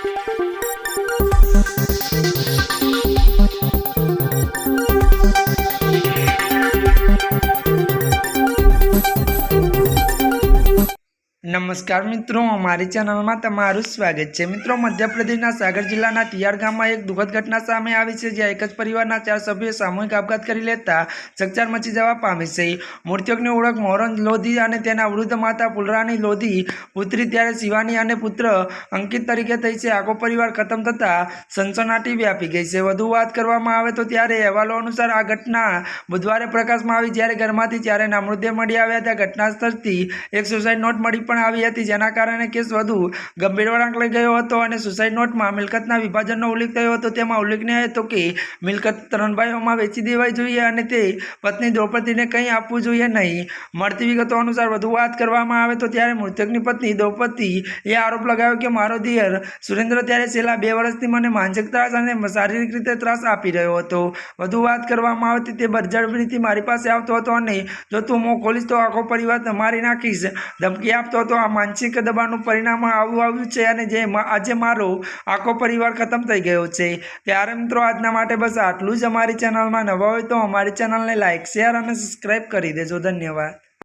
Thank you. નમસ્કાર મિત્રો, અમારી ચેનલમાં તમારું સ્વાગત છે. મિત્રો, મધ્યપ્રદેશના સાગર જિલ્લાના તિયાર ગામમાં એક દુઃખદ ઘટના સામે આવી છે, જ્યાં એક જ પરિવારના ચાર સભ્યોએ સામૂહિક આપઘાત કરી લેતા ચકચાર મચી જવા પામી છે. મૃતકની ઓળખ મોહરન લોધી અને તેના વૃદ્ધ માતા પુલરાની લોધી પુત્રી ત્યારે શિવાની અને પુત્ર અંકિત તરીકે થઈ છે. આખો પરિવાર ખતમ થતાં સનસનાટી વ્યાપી ગઈ છે. વધુ વાત કરવામાં આવે તો ત્યારે અહેવાલો અનુસાર આ ઘટના બુધવારે પ્રકાશમાં આવી, જ્યારે ઘરમાંથી ચારેના મૃતદેહ મળી આવ્યા ત્યાં ઘટના સ્થળથી એક સુસાઇડ નોટ મળી પણ આવી હતી. જેના કારણે કેસ વધુ ગંભીર વળાંક લઈ ગયો હતો અને સુસાઇડ નોટમાં મિલકતના વિભાજનનો ઉલ્લેખ થયો હતો. તેમાં ઉલ્લેખનીય હતો કે મિલકત ત્રણ ભાઈઓમાં વેચી દેવાઈ જોઈએ અને તે પત્ની દ્રૌપદીને કંઈ આપવું જોઈએ નહીં. મળતી વિગતો અનુસાર વધુ વાત કરવામાં આવે તો ત્યારે મૃતકની પત્ની દ્રૌપદી એ આરોપ લગાવ્યો કે મારો દિયર સુરેન્દ્ર ત્યારે છેલ્લા બે વર્ષથી મને માનસિક ત્રાસ અને શારીરિક રીતે ત્રાસ આપી રહ્યો હતો. વધુ વાત કરવામાં આવતી તે બરજબરીથી મારી પાસે આવતો હતો અને જો તું મોં ખોલીશ તો આખો પરિવાર મારી નાખીશ. ધમકી આપતો હતો આ માનસિક દબાણનું પરિણામ આવું આવ્યું છે અને જે આજે મારો આખો પરિવાર ખતમ થઈ ગયો છે. ત્યારે મિત્રો, આજના માટે બસ આટલું જ. અમારી ચેનલમાં નવા હોય તો અમારી ચેનલને લાઇક શેર અને સબસ્ક્રાઈબ કરી દેજો. ધન્યવાદ.